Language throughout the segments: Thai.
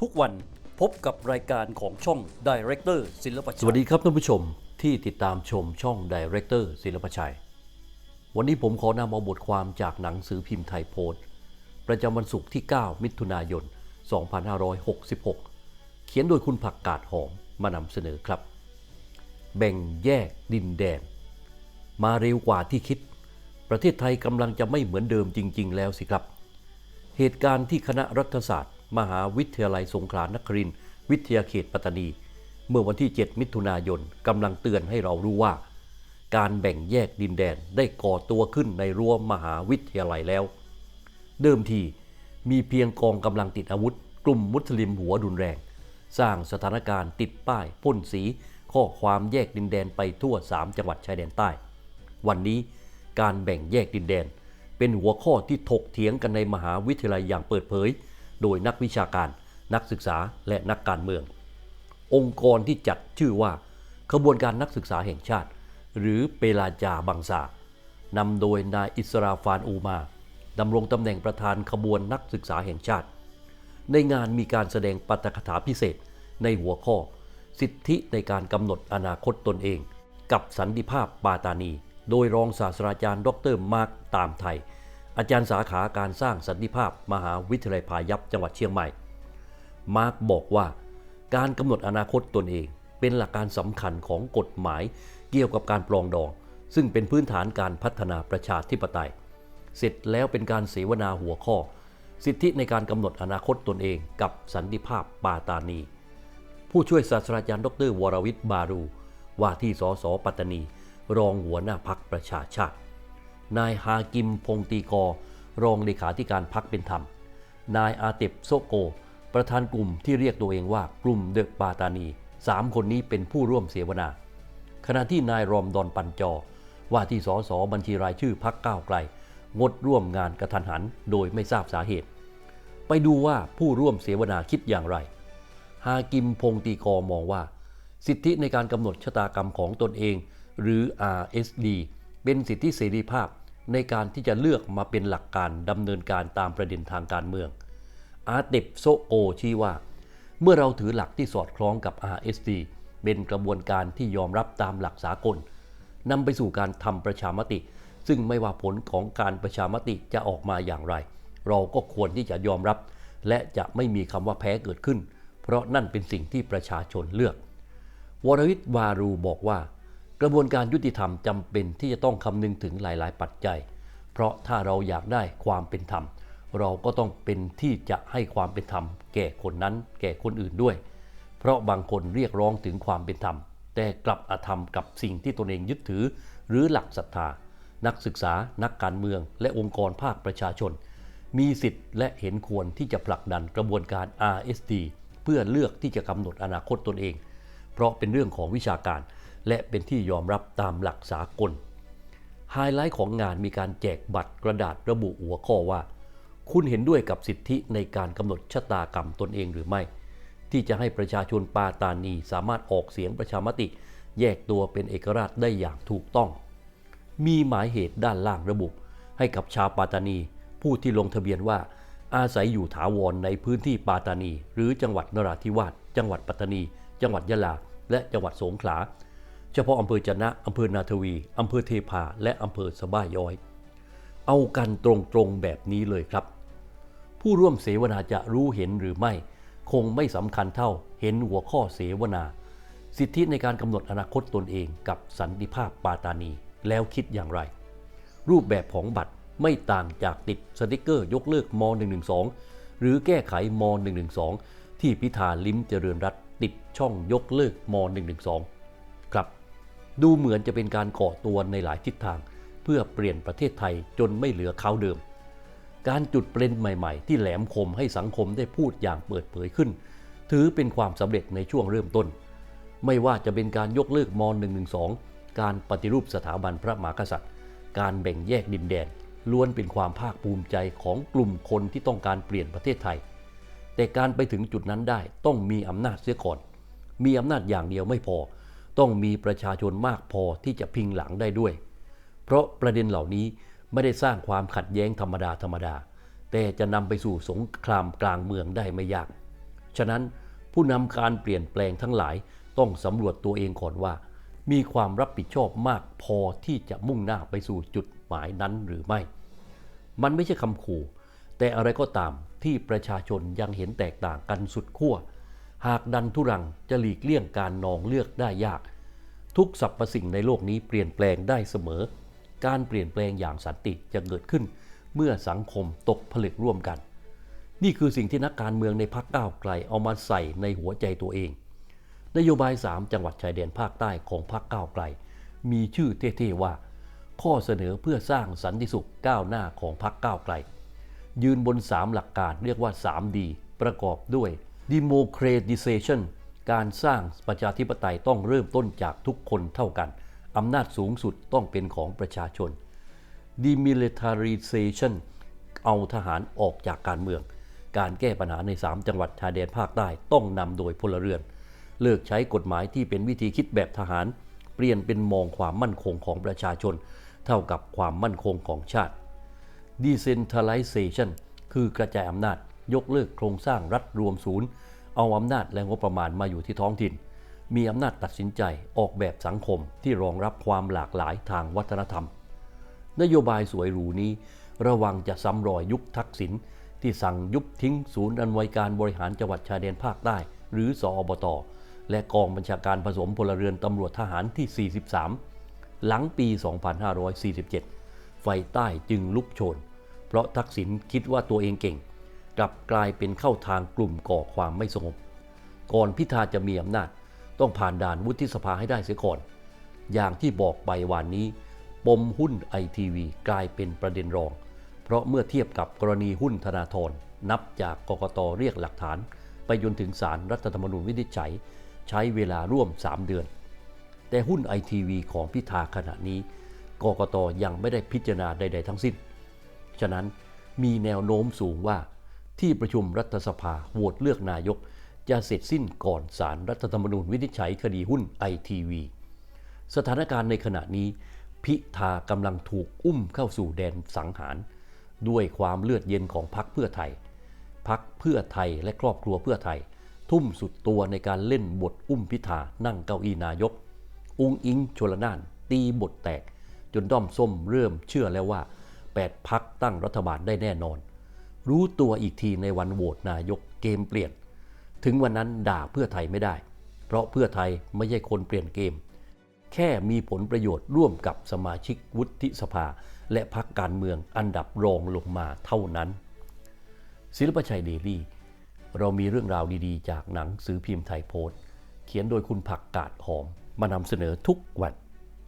ทุกวันพบกับรายการของช่อง Director ศิลปชัย สวัสดีครับท่านผู้ชมที่ติดตามชมช่อง Director ศิลปชัย วันนี้ผมขอนำเอาบทความจากหนังสือพิมพ์ไทยโพสต์ประจำวันศุกร์ที่ 9 มิถุนายน 2566 เขียนโดยคุณผักกาดหอมมานำเสนอครับ แบ่งแยกดินแดน มาเร็วกว่าที่คิด ประเทศไทยกำลังจะไม่เหมือนเดิมจริง ๆ แล้วสิครับ เหตุการณ์ที่คณะรัฐศาสตร์ มหาวิทยาลัยสงขลานครินทร์วิทยาเขตปัตตานี เมื่อวันที่ 7 มิถุนายนกำลังเตือนให้เรารู้ว่า การแบ่งแยกดินแดนได้ก่อตัวขึ้นในรั้วมหาวิทยาลัยแล้ว เดิมทีมีเพียงกองกำลังติดอาวุธ กลุ่มมุสลิมหัวรุนแรง สร้างสถานการณ์ติดป้ายพ่นสี ข้อความแยกดินแดนไปทั่ว 3 จังหวัดชายแดนใต้ วันนี้การแบ่งแยกดินแดน เป็นหัวข้อที่ถกเถียงกันในมหาวิทยาลัยอย่างเปิดเผย โดยนักวิชาการ นักศึกษาและนักการเมือง องค์กรที่จัดชื่อว่าขบวนการนักศึกษาแห่งชาติ หรือเปลาจาบังซานำโดยนายอิสราฟานอูมาดำรงตำแหน่งประธานขบวนนักศึกษาแห่งชาติ ในงานมีการแสดงปาฐกถาพิเศษในหัวข้อ สิทธิในการกำหนดอนาคตตนเอง กับสันติภาพปาตานี โดยรองศาสตราจารย์ ดรมาร์กตามไทย อาจารย์สาขาการสร้างสันติภาพมหาวิทยาลัยพายัพจังหวัดเชียงใหม่ มาร์กบอกว่า การกำหนดอนาคตตนเอง เป็นหลักการสำคัญของกฎหมายเกี่ยวกับการปรองดอง ซึ่งเป็นพื้นฐานการพัฒนาประชาธิปไตย เสร็จแล้วเป็นการเสวนาหัวข้อ สิทธิในการกำหนดอนาคตตนเอง กับสันติภาพปาตานี ผู้ช่วยศาสตราจารย์ดร วรวิทย์บารู ว่าที่สสปัตตานี รองหัวหน้าพักประชาชาติ นายฮากิมพงตีกอ รองเลขาธิการพักเป็นธรรม นายอาเต็บโซโก ประธานกลุ่มที่เรียกตัวเองว่ากลุ่มเดอะปาตานีสามคนนี้เป็นผู้ร่วมเสวนา ขณะที่นายรอมดอนปันจอ ว่าที่สสบัญชีรายชื่อพักก้าวไกล งดร่วมงานกระทันหันโดยไม่ทราบสาเหตุ ไปดูว่าผู้ร่วมเสวนาคิดอย่างไร ฮากิมพงตีกอมองว่า สิทธิในการกำหนดชะตากรรมของตนเอง หรือ RSD เป็นสิทธิเสรีภาพ ในการที่จะเลือกมาเป็นหลักการดำเนินการตามประเด็นทางการเมือง อาเตบโซโอชี้ว่า เมื่อเราถือหลักที่สอดคล้องกับ RSD เป็นกระบวนการที่ยอมรับตามหลักสากลนำไปสู่การทำประชามติ ซึ่งไม่ว่าผลของการประชามติจะออกมาอย่างไร เราก็ควรที่จะยอมรับ และจะไม่มีคำว่าแพ้เกิดขึ้น เพราะนั่นเป็นสิ่งที่ประชาชนเลือก วรวิทย์วารูบอกว่า กระบวนการยุติธรรมจำเป็นที่จะต้องคำนึงถึงหลาย ๆ ปัจจัย เพราะถ้าเราอยากได้ความเป็นธรรม เราก็ต้องเป็นที่จะให้ความเป็นธรรม แก่คนนั้น แก่คนอื่นด้วย เพราะบางคนเรียกร้องถึงความเป็นธรรม แต่กลับอธรรมกับสิ่งที่ตนเองยึดถือ หรือหลักศรัทธา นักศึกษา นักการเมือง และองค์กรภาคประชาชน มีสิทธิ์และเห็นควรที่จะผลักดันกระบวนการ RSD เพื่อเลือกที่จะกำหนดอนาคตตนเอง เพราะเป็นเรื่องของวิชาการ และเป็นที่ยอมรับตามหลักสากล ไฮไลท์ของงานมีการแจกบัตรกระดาษระบุหัวข้อว่า คุณเห็นด้วยกับสิทธิในการกำหนดชะตากรรมตนเองหรือไม่ ที่จะให้ประชาชนปาตานีสามารถออกเสียงประชามติ แยกตัวเป็นเอกราชได้อย่างถูกต้อง มีหมายเหตุด้านล่างระบุ ให้กับชาวปาตานี ผู้ที่ลงทะเบียนว่าอาศัยอยู่ถาวรในพื้นที่ปาตานี หรือจังหวัดนราธิวาส จังหวัดปัตตานี จังหวัดยะลา และจังหวัดสงขลา เฉพาะอำเภอจนะอำเภอนาทวีอำเภอเทพาและอำเภอสะบ้าย้อย เอากันตรงๆแบบนี้เลยครับ ผู้ร่วมเสวนาจะรู้เห็นหรือไม่ คงไม่สำคัญเท่าเห็นหัวข้อเสวนา สิทธิในการกำหนดอนาคตตนเองกับสันติภาพปาตานี แล้วคิดอย่างไร รูปแบบของบัตรไม่ต่างจากติดสติกเกอร์ยกเลิกม .112 หรือแก้ไขม .112 ที่พิธาลิ้มเจริญรัตติดช่องยกเลิกม .112 ดูเหมือนจะเป็นการก่อตัวในหลายทิศทาง เพื่อเปลี่ยนประเทศไทยจนไม่เหลือเขาเดิม การจุดประเด็นใหม่ๆ ที่แหลมคมให้สังคมได้พูดอย่างเปิดเผยขึ้น ถือเป็นความสำเร็จในช่วงเริ่มต้น ไม่ว่าจะเป็นการยกเลิกม .112 การปฏิรูปสถาบันพระมหากษัตริย์ การแบ่งแยกดินแดนล้วนเป็นความภาคภูมิใจของกลุ่มคนที่ต้องการเปลี่ยนประเทศไทย แต่การไปถึงจุดนั้นได้ต้องมีอำนาจเสียก่อน มีอำนาจอย่างเดียวไม่พอ ต้องมีประชาชนมากพอที่จะพิงหลังได้ด้วย เพราะประเด็นเหล่านี้ไม่ได้สร้างความขัดแย้งธรรมดาธรรมดา แต่จะนำไปสู่สงครามกลางเมืองได้ไม่ยาก ฉะนั้นผู้นำการเปลี่ยนแปลงทั้งหลายต้องสำรวจตัวเองก่อนว่า มีความรับผิดชอบมากพอที่จะมุ่งหน้าไปสู่จุดหมายนั้นหรือไม่ มันไม่ใช่คำขู่ แต่อะไรก็ตามที่ประชาชนยังเห็นแตกต่างกันสุดขั้ว หากดันทุรังจะหลีกเลี่ยงการนองเลือกได้ยาก ทุกสรรพสิ่งในโลกนี้เปลี่ยนแปลงได้เสมอ การเปลี่ยนแปลงอย่างสันติจะเกิดขึ้น เมื่อสังคมตกผลึกร่วมกัน นี่คือสิ่งที่นักการเมืองในพรรคก้าวไกลเอามาใส่ในหัวใจตัวเอง นโยบาย 3 จังหวัดชายแดนภาคใต้ของพรรคก้าวไกล มีชื่อเท่ๆว่า ข้อเสนอเพื่อสร้างสันติสุขก้าวหน้าของพรรคก้าวไกล ยืนบน 3 หลักการเรียกว่า 3D ประกอบด้วย democratization การสร้างประชาธิปไตยต้องเริ่มต้นจากทุกคนเท่ากัน อำนาจสูงสุดต้องเป็นของประชาชน demilitarization เอาทหารออกจากการเมือง การแก้ปัญหาใน 3 จังหวัดชายแดนภาคใต้ต้องนำโดยพลเรือน เลิกใช้กฎหมายที่เป็นวิธีคิดแบบทหาร เปลี่ยนเป็นมองความมั่นคงของประชาชน เท่ากับความมั่นคงของชาติ Decentralization คือกระจายอำนาจ ยกเลิกโครงสร้างรัฐรวมศูนย์ เอาอำนาจและงบประมาณมาอยู่ที่ท้องถิ่น มีอำนาจตัดสินใจออกแบบสังคมที่รองรับความหลากหลายทางวัฒนธรรม นโยบายสวยหรูนี้ ระวังจะซ้ำรอยยุคทักษิณที่สั่งยุบทิ้งศูนย์อำนวยการบริหารจังหวัดชายแดนภาคใต้ หรือสอบต และกองบัญชาการผสมพลเรือนตำรวจทหารที่ 43 หลังปี 2547 ไฟใต้จึงลุกโชน เพราะทักษิณคิดว่าตัวเองเก่ง กลับกลายเป็นเข้าทางกลุ่มก่อความไม่สงบ ก่อนพิธาจะมีอำนาจ ต้องผ่านด่านวุฒิสภาให้ได้เสียก่อน อย่างที่บอกไปวันนี้ ปมหุ้นไอทีวีกลายเป็นประเด็นรอง เพราะเมื่อเทียบกับกรณีหุ้นธนาธรนับจากกกตเรียกหลักฐาน ไปจนถึงศารรัฐธรรมนูญวินิจฉัย ใช้เวลาร่วม 3 เดือน แต่หุ้นไอทีวีของพิธาขณะนี้กกตยังไม่ได้พิจารณาใด ๆ ทั้งสิ้น ฉะนั้นมีแนวโน้มสูงว่า ที่ประชุมรัฐสภาโหวตเลือกนายก จะเสร็จสิ้นก่อนศาลรรัฐธรรมนูญวินิจฉัยคดีหุ้นไอทีวีสถานการณ์ในขณะนี้ พิธากำลังถูกอุ้มเข้าสู่แดนสังหาร ด้วยความเลือดเย็นของพรรคเพื่อไทยพักเพื่อไทยและครอบครัวเพื่อไทย ทุ่มสุดตัวในการเล่นบทอุ้มพิธานั่งเก้าอี้นายกอุ้งอิงชลนาน ตีบทแตก จนด้อมส้มเริ่มเชื่อแล้วว่า 8 พักตั้งรัฐบาลได้แน่นอน รู้ตัวอีกทีในวันโหวตนายกเกมเปลี่ยน ถึงวันนั้นด่าเพื่อไทยไม่ได้ เพราะเพื่อไทยไม่ใช่คนเปลี่ยนเกม แค่มีผลประโยชน์ร่วมกับสมาชิกวุฒิสภา และพักการเมืองอันดับรองลงมาเท่านั้น ศิลปชัยเดลี่ เรามีเรื่องราวดีๆ จากหนังสือพิมพ์ไทยโพสต์ เขียนโดยคุณผักกาดหอมมานำเสนอทุกวัน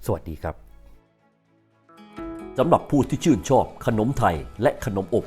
สวัสดีครับสำหรับผู้ที่ชื่นชอบขนมไทยและขนมอบ